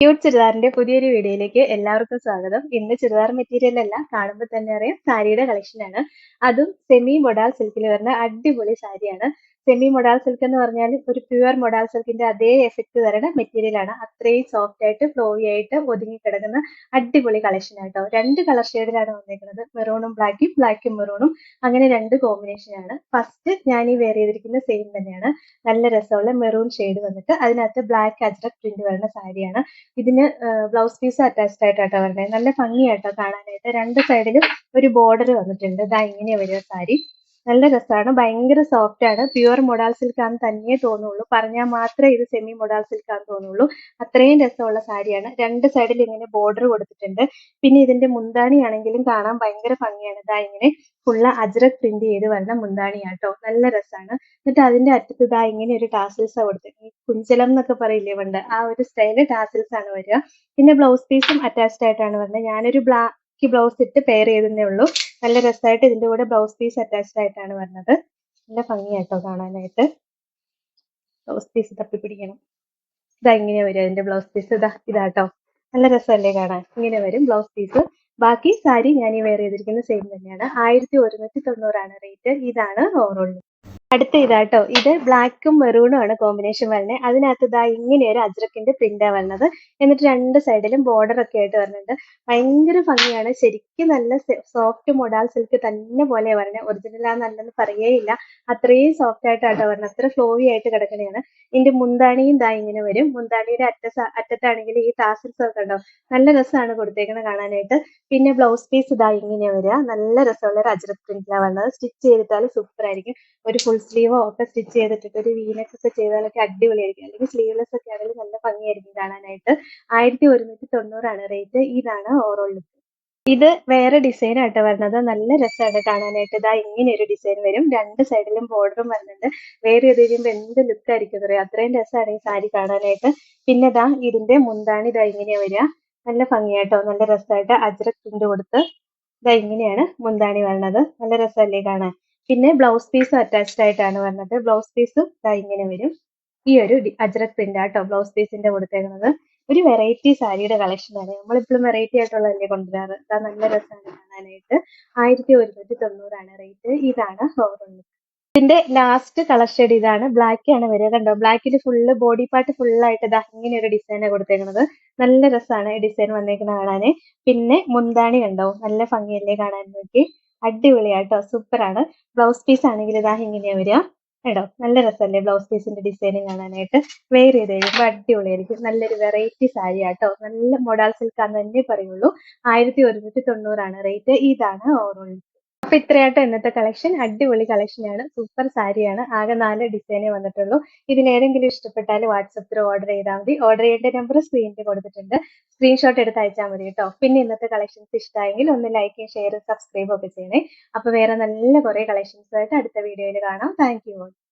Cute ചുരിദാറിന്റെ പുതിയൊരു വീഡിയോയിലേക്ക് എല്ലാവർക്കും സ്വാഗതം. ഇന്ന് ചുരിദാർ മെറ്റീരിയൽ അല്ല കാണുമ്പോൾ തന്നെ അറിയാം സാരിയുടെ കളക്ഷൻ ആണ്. അതും സെമി മൊഡാൾ സിൽക്കിൽ വരുന്ന അടിപൊളി സാരിയാണ്. സെമി മൊഡാൽ സിൽക്ക് എന്ന് പറഞ്ഞാൽ ഒരു പ്യുവർ മൊഡാൽ സിൽക്കിന്റെ അതേ എഫക്റ്റ് തരുന്ന മെറ്റീരിയൽ ആണ്. അത്രയും സോഫ്റ്റ് ആയിട്ട് ഫ്ലോയി ആയിട്ട് ഒതുങ്ങി കിടക്കുന്ന അടിപൊളി കളക്ഷൻ ആട്ടോ രണ്ട് കളർ ഷെയ്ഡിലാണ് വന്നിരിക്കുന്നത് മെറൂണും ബ്ലാക്കും ബ്ലാക്കും മെറൂണും അങ്ങനെ രണ്ട് കോമ്പിനേഷൻ ആണ്. ഫസ്റ്റ് ഞാൻ ഈ വെയർ ചെയ്തിരിക്കുന്ന സെയിം തന്നെയാണ്. നല്ല രസമുള്ള മെറൂൺ ഷെയ്ഡ് വന്നിട്ട് അതിനകത്ത് ബ്ലാക്ക് അജ്രക് പ്രിന്റ് വരുന്ന സാരിയാണ് ഇതിന് ബ്ലൗസ് പീസ് അറ്റാച്ച്ഡ് ആയിട്ടാട്ടോ വരുന്നത്. നല്ല ഭംഗിയായിട്ടോ കാണാനായിട്ട്. രണ്ട് സൈഡിലും ഒരു ബോർഡർ വന്നിട്ടുണ്ട്. ഇതാ ഇങ്ങനെ വരിക സാരി നല്ല രസമാണ്. ഭയങ്കര സോഫ്റ്റ് ആണ്. പ്യുവർ മൊഡാൽ സിൽക്ക് ആണെന്ന് തന്നെ തോന്നുള്ളൂ. പറഞ്ഞാൽ മാത്രമേ ഇത് സെമി മൊഡാൽ സിൽക്ക് ആണെന്ന് തോന്നുള്ളൂ. അത്രയും രസമുള്ള സാരിയാണ്. രണ്ട് സൈഡിൽ ഇങ്ങനെ ബോർഡർ കൊടുത്തിട്ടുണ്ട്. പിന്നെ ഇതിന്റെ മുന്താണി ആണെങ്കിലും കാണാൻ ഭയങ്കര ഭംഗിയാണ്. ഇതാ ഇങ്ങനെ ഫുള്ള് അജ്രക് പ്രിന്റ് ചെയ്ത് വരുന്ന മുന്താണിയാട്ടോ. നല്ല രസമാണ്. എന്നിട്ട് അതിന്റെ അറ്റത്ത് ഇതാ ഇങ്ങനെ ഒരു ടാസിൽസ് കൊടുത്തിട്ട് ഈ കുഞ്ചലം എന്നൊക്കെ പറയില്ലേ പണ്ട്? ആ ഒരു സ്റ്റൈൽ ടാസിൽസ് ആണ് വരിക. പിന്നെ ബ്ലൗസ് പീസും അറ്റാച്ച്ഡ് ആയിട്ടാണ് വരുന്നത്. ഞാനൊരു ബ്ലാക്ക് ബ്ലൗസ് ഇട്ട് പെയർ ചെയ്തേ ഉള്ളൂ. നല്ല രസമായിട്ട് ഇതിന്റെ കൂടെ ബ്ലൗസ് പീസ് അറ്റാച്ച്ഡ് ആയിട്ടാണ് വരുന്നത്. നല്ല ഭംഗിയായിട്ടോ കാണാനായിട്ട്. ബ്ലൗസ് പീസ് തപ്പിപ്പിടിക്കണം. ഇതാ ഇങ്ങനെ വരും അതിന്റെ ബ്ലൗസ് പീസ് ഇതാ ഇതാട്ടോ. നല്ല രസമല്ലേ കാണാൻ? ഇങ്ങനെ വരും ബ്ലൗസ് പീസ് ബാക്കി സാരി ഞാൻ ഈ വെയർ ചെയ്തിരിക്കുന്ന സെയിം തന്നെയാണ്. ആയിരത്തി ഒരുന്നൂറ്റി തൊണ്ണൂറാണ് റേറ്റ് ഇതാണ് ഓവറോൾ അടുത്ത ഇതാട്ടോ ഇത് ബ്ലാക്കും മെറൂണും ആണ് കോമ്പിനേഷൻ വരുന്നത് അതിനകത്ത് ഇതാ ഇങ്ങനെ ഒരു അജ്രക്കിന്റെ പ്രിന്റാ വരുന്നത്. എന്നിട്ട് രണ്ട് സൈഡിലും ബോർഡർ ഒക്കെ ആയിട്ട് വരുന്നുണ്ട്. ഭയങ്കര ഭംഗിയാണ്. ശരിക്കും നല്ല സോഫ്റ്റ് മൊഡാൽ സിൽക്ക് തന്നെ പോലെ വരണേ ഒറിജിനൽ ആ നല്ലെന്ന് പറയേയില്ല അത്രയും സോഫ്റ്റ് ആയിട്ടാട്ടോ വരണം അത്ര ഫ്ലോയി ആയിട്ട് കിടക്കണയാണ് ഇതിന്റെ മുന്താണിയും ഇതാ ഇങ്ങനെ വരും. മുന്താണിയുടെ അറ്റ അറ്റത്താണെങ്കിൽ ഈ ടാസിൽസ് ഒക്കെ ഉണ്ടോ നല്ല രസമാണ് കൊടുത്തേക്കുന്നത് കാണാനായിട്ട്. പിന്നെ ബ്ലൗസ് പീസ് ഇതാ ഇങ്ങനെ വരിക നല്ല രസമുള്ള ഒരു അജ്രക് പ്രിന്റിലാണ് വരുന്നത്. സ്റ്റിച്ച് ചെയ്തിട്ടാൽ സൂപ്പർ ആയിരിക്കും. ഒരു ഫുൾ സ്ലീവോ ഒക്കെ സ്റ്റിച്ച് ചെയ്തിട്ടിട്ട് ഒരു വീനക്സ് ഒക്കെ ചെയ്താലൊക്കെ അടിപൊളിയായിരിക്കും. അല്ലെങ്കിൽ സ്ലീവ്ലെസ് ഒക്കെ ആണെങ്കിൽ നല്ല ഭംഗിയായിരിക്കും കാണാനായിട്ട്. ആയിരത്തി ഒരുന്നൂറ്റി തൊണ്ണൂറാണ് റേറ്റ് ഇതാണ് ഓവറോൾ ലുക്ക് ഇത് വേറെ ഡിസൈൻ ആയിട്ട് വരുന്നത്. നല്ല രസമാണ് കാണാനായിട്ട് ഇതാ ഇങ്ങനെ ഒരു ഡിസൈൻ വരും. രണ്ട് സൈഡിലും ബോർഡറും വരുന്നുണ്ട്. വേറെ ഇത് കഴിയുമ്പോൾ എന്ത് ലുക്ക് ആയിരിക്കും അറിയാം? അത്രയും രസമാണ് ഈ സാരി കാണാനായിട്ട്. പിന്നെ ഇതാ ഇതിന്റെ മുന്താണി ഇതാ ഇങ്ങനെയാ വരിക. നല്ല ഭംഗിയായിട്ടോ? നല്ല രസമായിട്ട് അജ്രക് പ്രിന്റ് കൊടുത്ത് ഇതാ ഇങ്ങനെയാണ് മുന്താണി വരുന്നത് നല്ല രസമല്ലേ കാണാൻ? പിന്നെ ബ്ലൗസ് പീസ് അറ്റാച്ച്ഡ് ആയിട്ടാണ് വന്നത്. ബ്ലൗസ് പീസും ഇങ്ങനെ വരും. ഈ ഒരു അജ്രക് പ്രിന്റ് ആട്ടോ ബ്ലൗസ് പീസിന്റെ കൊടുത്തേക്കുന്നത്. ഒരു വെറൈറ്റി സാരിയുടെ കളക്ഷൻ ആണ്. നമ്മളിപ്പോഴും വെറൈറ്റി ആയിട്ടുള്ളതല്ലേ കൊണ്ടുവരാറ്? അതാ നല്ല രസമാണ് കാണാനായിട്ട്. ആയിരത്തി ഒരുന്നൂറ്റി തൊണ്ണൂറാണ് റേറ്റ് ഇതാണ് ഓവറോൾ ഇതിന്റെ ലാസ്റ്റ് കളർ ഷെയ്ഡ് ഇതാണ്. ബ്ലാക്ക് ആണ് വരിക കണ്ടോ? ബ്ലാക്കിൽ ഫുള്ള് ബോഡി പാർട്ട് ഫുൾ ആയിട്ട് ഇതാ ഇങ്ങനെ ഒരു ഡിസൈൻ കൊടുത്തേക്കുന്നത്. നല്ല രസമാണ് ഈ ഡിസൈൻ വന്നേക്കുന്നത് കാണാൻ പിന്നെ മുന്താണി കണ്ടോ? നല്ല ഭംഗിയല്ലേ കാണാൻ നോക്കി. അടിപൊളിയാട്ടോ സൂപ്പർ ആണ്. ബ്ലൗസ് പീസ് ആണെങ്കിൽ ഇതാ ഇങ്ങനെയാ വരിക. കേട്ടോ നല്ല രസമല്ലേ ബ്ലൗസ് പീസിന്റെ ഡിസൈനിങ് കാണാനായിട്ട്. വെയർ ചെയ്ത് കഴിയുമ്പോൾ അടിപൊളിയായിരിക്കും. നല്ലൊരു വെറൈറ്റി സാരി ആട്ടോ. നല്ല മൊഡാൾ സിൽക്കാന്ന് തന്നെ പറയുള്ളൂ. ആയിരത്തി ഒരുന്നൂറ്റി തൊണ്ണൂറാണ് റേറ്റ് ഇതാണ് ഓവറോൾ അപ്പൊ ഇത്രയാട്ടോ ഇന്നത്തെ കളക്ഷൻ അടിപൊളി കളക്ഷൻ ആണ്. സൂപ്പർ സാരിയാണ് ആകെ നാല് ഡിസൈനേ വന്നിട്ടുള്ളൂ. ഇതിനേതെങ്കിലും ഇഷ്ടപ്പെട്ടാൽ വാട്സപ്പിൽ ഓർഡർ ചെയ്താൽ മതി. ഓർഡർ ചെയ്യേണ്ട നമ്പർ സ്ക്രീനിൽ കൊടുത്തിട്ടുണ്ട്. സ്ക്രീൻഷോട്ട് എടുത്ത് അയച്ചാൽ മതി കേട്ടോ പിന്നെ ഇന്നത്തെ കളക്ഷൻസ് ഇഷ്ടമായെങ്കിൽ ഒന്ന് ലൈക്കും ഷെയറും സബ്സ്ക്രൈബും ഒക്കെ ചെയ്യണേ. അപ്പൊ വേറെ നല്ല കുറെ കളക്ഷൻസ് ആയിട്ട് അടുത്ത വീഡിയോയിൽ കാണാം. Thank you